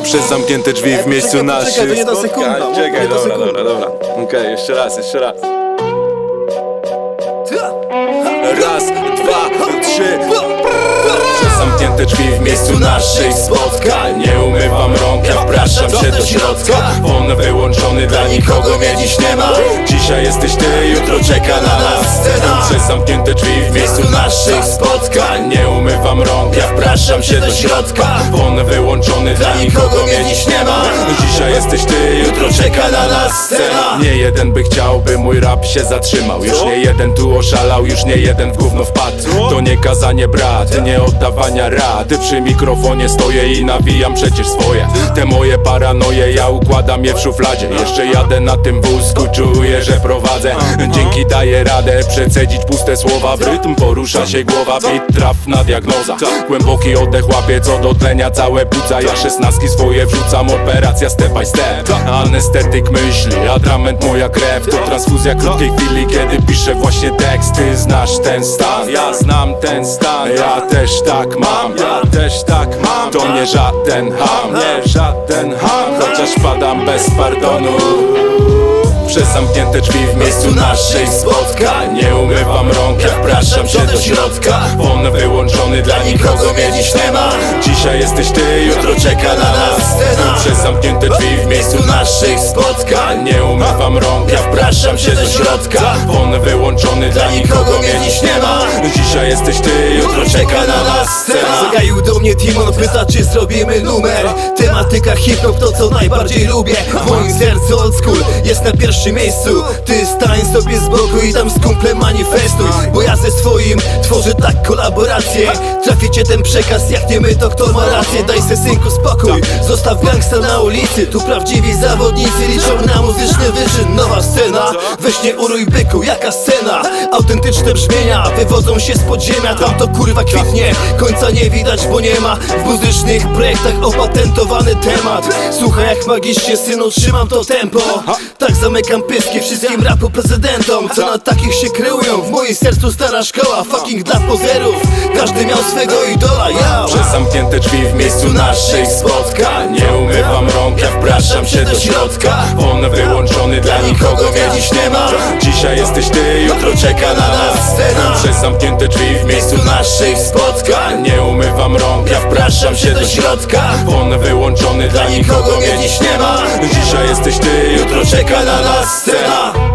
Przez zamknięte drzwi w miejscu naszych poczekaj, to nie ta sekunda, spotkań. Czekaj, ta dobra, sekunda. dobra, dobra. Okej, jeszcze raz, jeszcze raz. Raz, dwa, trzy. Przez zamknięte drzwi w miejscu naszych spotkań. Nie umywam rąk, ja wpraszam się do środka. On wyłączony, dla nikogo mnie dziś nie ma. Dzisiaj jesteś ty, jutro czeka na nas scena. Przez zamknięte drzwi w miejscu naszych spotkań. Nie umywam rąk, ja wpraszam się do środka. On wyłączony, nikogo mnie dziś nie ma Dzisiaj jesteś ty, jutro czeka na nas scena. Nie jeden by chciał, by mój rap się zatrzymał. Już nie jeden tu oszalał, już nie jeden w gówno wpadł. To nie kazanie brat, nie oddawania rad. Przy mikrofonie stoję i nawijam przecież swoje. Te moje paranoje, ja układam je w szufladzie. Jeszcze jadę na tym wózku, czuję, że prowadzę. Dzięki daję radę przecedzić puste słowa. W rytm porusza się głowa, bit trafna diagnoza. Głęboki oddech łapie co do tlenia całe płuca. Ja szesnastki swoje wrzucam, operacja step by step. Anestetyk myśli, atrament moja krew. To transfuzja krótkiej chwili, kiedy piszę właśnie tekst Ty znasz ten stan, ja znam ten stan. Ja też tak mam, ja też tak mam. To nie żaden ham, nie żaden ham. Chociaż padam bez pardonu. Przez zamknięte drzwi w miejscu naszych spotkań. Nie umywam rąk, ja się do środka. On wyłączony, dla nikogo mnie dziś nie ma. Dzisiaj jesteś ty, jutro czeka na Przez zamknięte drzwi w miejscu naszych spotkań. Nie umywam rąk, ja wpraszam się do środka. On wyłączony, dla nikogo mnie dziś nie ma. Dzisiaj jesteś ty, jutro czeka na nas scena. Zagaił do mnie Timon, pyta czy zrobimy numer. Tematyka hip-hop to co najbardziej lubię. W moim sercu old school jest na pierwszym miejscu. Ty stań sobie z boku i tam z kumplem manifestuj. Bo ja ze swoim tworzę tak kolaborację Traficie ten przekaz, jak nie my to kto ma rację? Daj se synku spokój, zostaw gangsta na ulicy Tu prawdziwi zawodnicy liczą na muzyczny wyczyn. Nowa scena, weź nie uruj byku, jaka scena? Autentyczne brzmienia wywodzą się z podziemia Tam to kurwa kwitnie, końca nie widać, bo nie ma W muzycznych projektach opatentowany temat. Słuchaj jak magicznie synu, trzymam to tempo. Tak zamykam pyski wszystkim rapu prezydentom. Co na takich się kreują, w moim sercu stara szkoła Fucking dla pozerów, każdy miał swego idola, ja. Przez zamknięte drzwi w miejscu naszych spotkań się do środka. On wyłączony, dla nikogo mnie dziś nie ma. Dzisiaj jesteś ty, jutro czeka na nas scena. Przez zamknięte drzwi w miejscu naszych spotkań. Nie umywam rąk, ja wpraszam się do środka. On wyłączony, dla nikogo mnie dziś nie ma. Dzisiaj jesteś ty, jutro czeka na nas scena